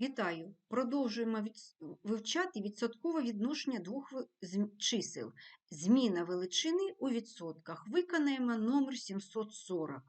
Вітаю! Продовжуємо вивчати відсоткове відношення двох чисел. Зміна величини у відсотках. Виконаємо номер 740.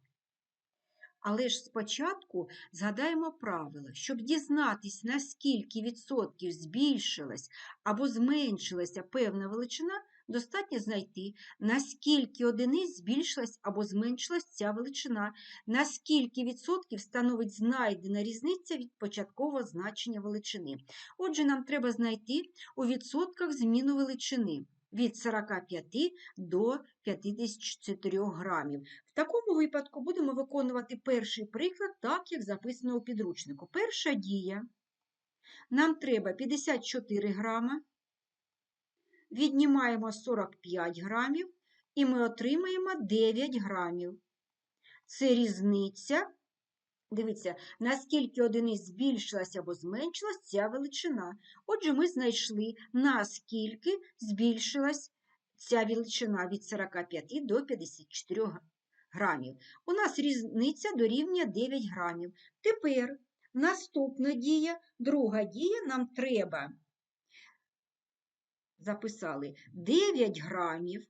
Але ж спочатку згадаємо правило, щоб дізнатись, наскільки відсотків збільшилась або зменшилася певна величина, достатньо знайти, наскільки одиниць збільшилась або зменшилась ця величина, наскільки відсотків становить знайдена різниця від початкового значення величини. Отже, нам треба знайти у відсотках зміну величини від 45 до 54 грамів. В такому випадку будемо виконувати перший приклад так, як записано у підручнику. Перша дія. Нам треба 54 грама, віднімаємо 45 грамів і ми отримаємо 9 грамів. Це різниця. Дивіться, наскільки одиниць збільшилася або зменшилась ця величина. Отже, ми знайшли, наскільки збільшилась ця величина від 45 до 54 грамів. У нас різниця дорівнює 9 грамів. Тепер наступна дія, друга дія, нам треба, записали 9 грамів.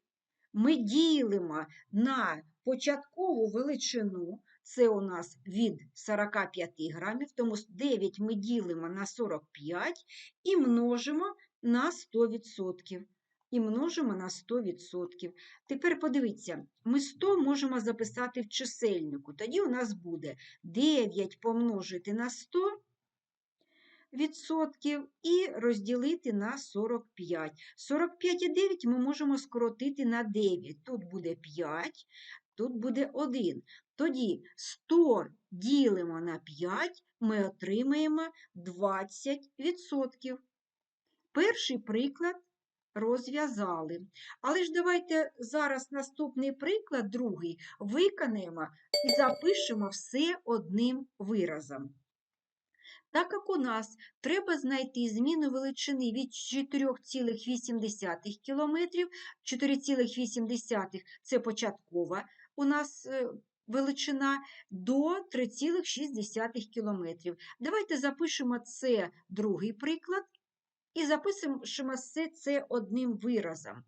Ми ділимо на початкову величину, це у нас від 45 грамів, тому 9 ми ділимо на 45 і множимо на 100%. І множимо на 100%. Тепер подивіться, ми 100 можемо записати в чисельнику. Тоді у нас буде 9 помножити на 100 відсотків і розділити на 45. 45 і 9 ми можемо скоротити на 9. Тут буде 5, тут буде 1. Тоді 100 ділимо на 5, ми отримаємо 20%. Перший приклад розв'язали. Але ж давайте зараз наступний приклад, другий, виконаємо і запишемо все одним виразом. Так як у нас треба знайти зміну величини від 4,8 км, 4,8 це початкова у нас е, величина, до 3,6 км. Давайте запишемо це другий приклад і запишемо все це одним виразом.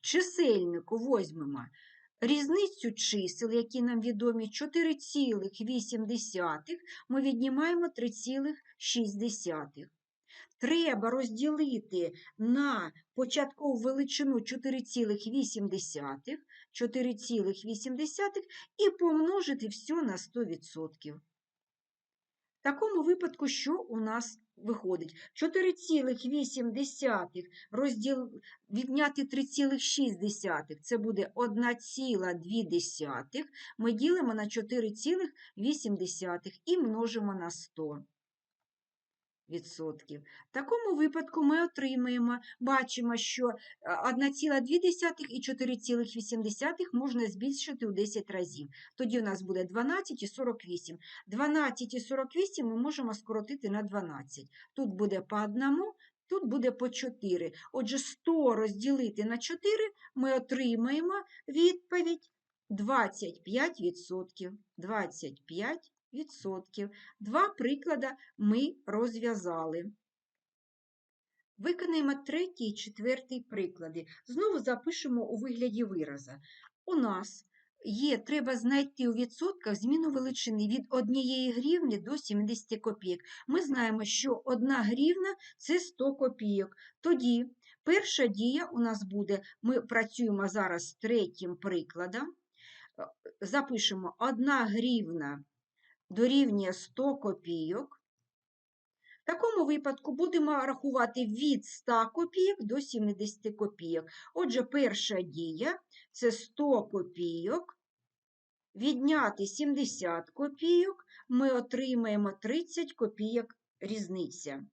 Чисельнику возьмемо Різницю чисел, які нам відомі, 4,8 ми віднімаємо 3,6. Треба розділити на початкову величину 4,8 4,8 і помножити все на 100%. В такому випадку, що у нас виходить? 4,8 розділ... відняти 3,6 це буде 1,2. Ми ділимо на 4,8 і множимо на 100. В такому випадку ми отримаємо, бачимо, що 1,2 і 4,8 можна збільшити у 10 разів. Тоді у нас буде 12 і 48. 12 і 48 ми можемо скоротити на 12. Тут буде по одному, тут буде по 4. Отже, 100 розділити на 4 ми отримаємо відповідь 25%. 25%. Два приклади ми розв'язали. Виконаємо третій і четвертий приклади. Знову запишемо у вигляді вираза. У нас є, треба знайти у відсотках зміну величини від 1 гривні до 70 копійок. Ми знаємо, що 1 гривна – це 100 копійок. Тоді перша дія у нас буде, ми працюємо зараз з третім прикладом. Запишемо 1 гривна дорівнює 100 копійок. В такому випадку будемо рахувати від 100 копійок до 70 копійок. Отже, перша дія це 100 копійок. Відняти 70 копійок, ми отримаємо 30 копійок різниця.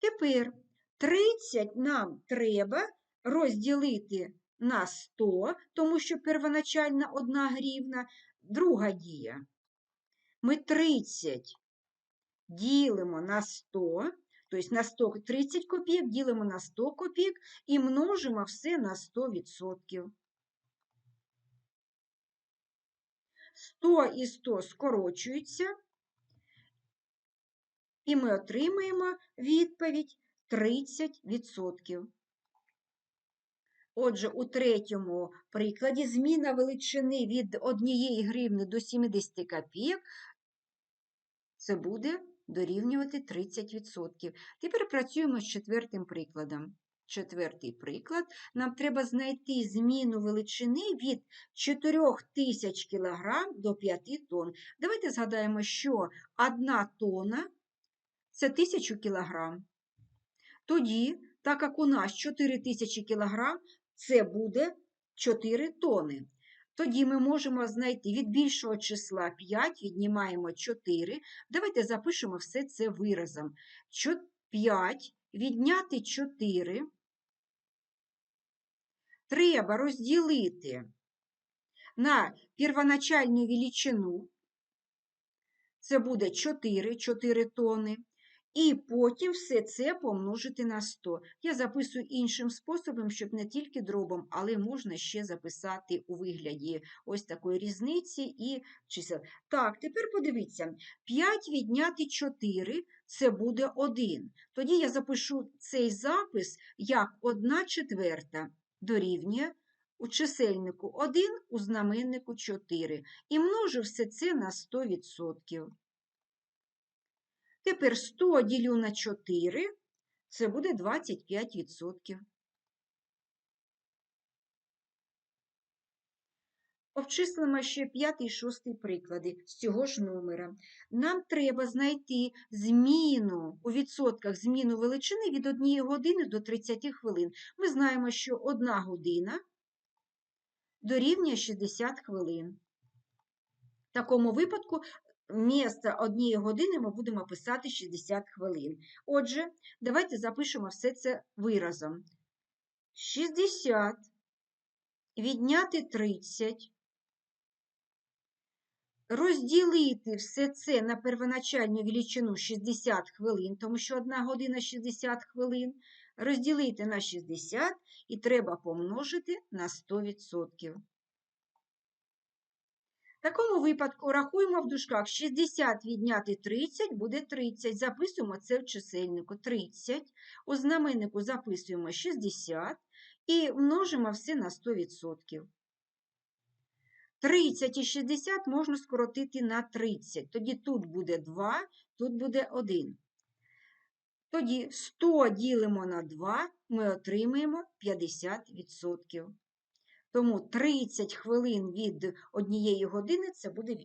Тепер 30 нам треба розділити на 100, тому що первоначальна 1 гривна, Друга дія. Ми 30 ділимо на 100, тобто на 100 30 копійок ділимо на 100 копійок і множимо все на 100%. 100 і 100 скорочуються, І ми отримаємо відповідь 30%. Отже, у третьому прикладі зміна величини від 1 гривни до 70 копійок це буде дорівнювати 30%. Тепер працюємо з четвертим прикладом. Четвертий приклад. Нам треба знайти зміну величини від 4000 кг до 5 тонн. Давайте згадаємо, що 1 тонна – це 1000 кг. Тоді, так як у нас 4000 кг, це буде 4 тони. Тоді ми можемо знайти від більшого числа 5, віднімаємо 4. Давайте запишемо все це виразом. 5 відняти 4 треба розділити на первоначальну величину. Це буде 4, 4 тони. І потім все це помножити на 100. Я записую іншим способом, щоб не тільки дробом, але можна ще записати у вигляді ось такої різниці і чисел. Так, тепер подивіться: 5 відняти 4 це буде 1. Тоді я запишу цей запис як 1 четверта дорівнює у чисельнику 1, у знаменнику 4. І множу все це на 100%. Тепер 100 ділю на 4, це буде 25%. Обчислимо ще п'ятий і шостий приклади з цього ж номера. Нам треба знайти зміну у відсотках зміну величини від 1 години до 30 хвилин. Ми знаємо, що 1 година дорівнює 60 хвилин. В такому випадку Вмісто однієї години ми будемо писати 60 хвилин. Отже, давайте запишемо все це виразом. 60 відняти 30, розділити все це на первоначальну величину 60 хвилин, тому що 1 година 60 хвилин, розділити на 60 і треба помножити на 100%. Такому випадку рахуємо в дужках 60 відняти 30 буде 30. Записуємо це в чисельнику 30. У знаменнику записуємо 60 і множимо все на 100%. 30 і 60 можна скоротити на 30. Тоді тут буде 2, тут буде 1. Тоді 100 ділимо на 2, ми отримаємо 50%. Тому 30 хвилин від однієї години це буде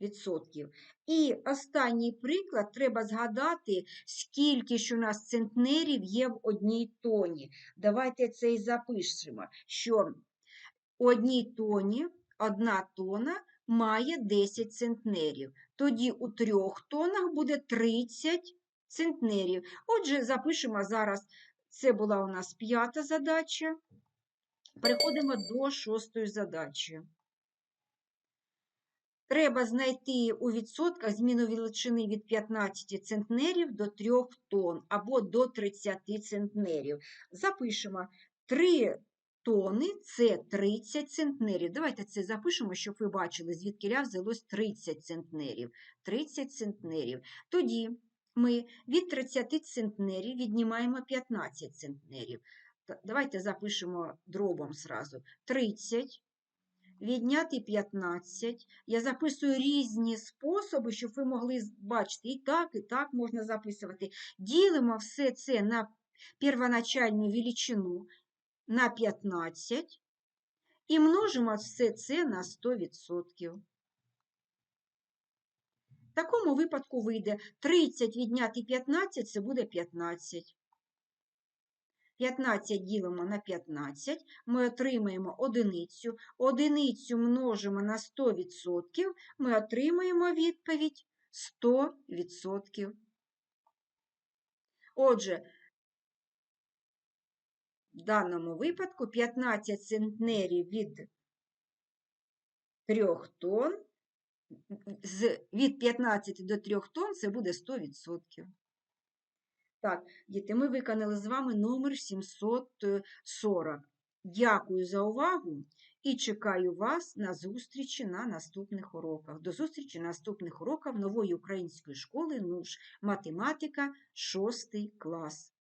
50%. І останній приклад треба згадати, скільки ж у нас центнерів є в одній тоні. Давайте це і запишемо, що у одній тоні одна тона має 10 центнерів. Тоді у трьох тонах буде 30 центнерів. Отже, запишемо зараз, це була у нас п'ята задача. Переходимо до шостої задачі. Треба знайти у відсотках зміну величини від 15 центнерів до 3 тонн або до 30 центнерів. Запишемо 3 тони це 30 центнерів. Давайте це запишемо, щоб ви бачили, звідки взялось 30 центнерів. 30 центнерів. Тоді ми від 30 центнерів віднімаємо 15 центнерів. Давайте запишемо дробом сразу. 30, відняти 15. Я записую різні способи, щоб ви могли бачити, і так, і так можна записувати. Ділимо все це на первоначальну величину на 15 і множимо все це на 100%. В такому випадку вийде 30 відняти 15 це буде 15. 15 ділимо на 15, ми отримаємо одиницю. Одиницю множимо на 100%, ми отримаємо відповідь 100%. Отже, в даному випадку 15 центнерів від 3 тонн, від 15 до 3 тонн це буде 100%. Так, діти, ми виконали з вами номер 740. Дякую за увагу і чекаю вас на зустрічі на наступних уроках. До зустрічі на наступних уроках нової української школи НУШ. Математика, 6 клас.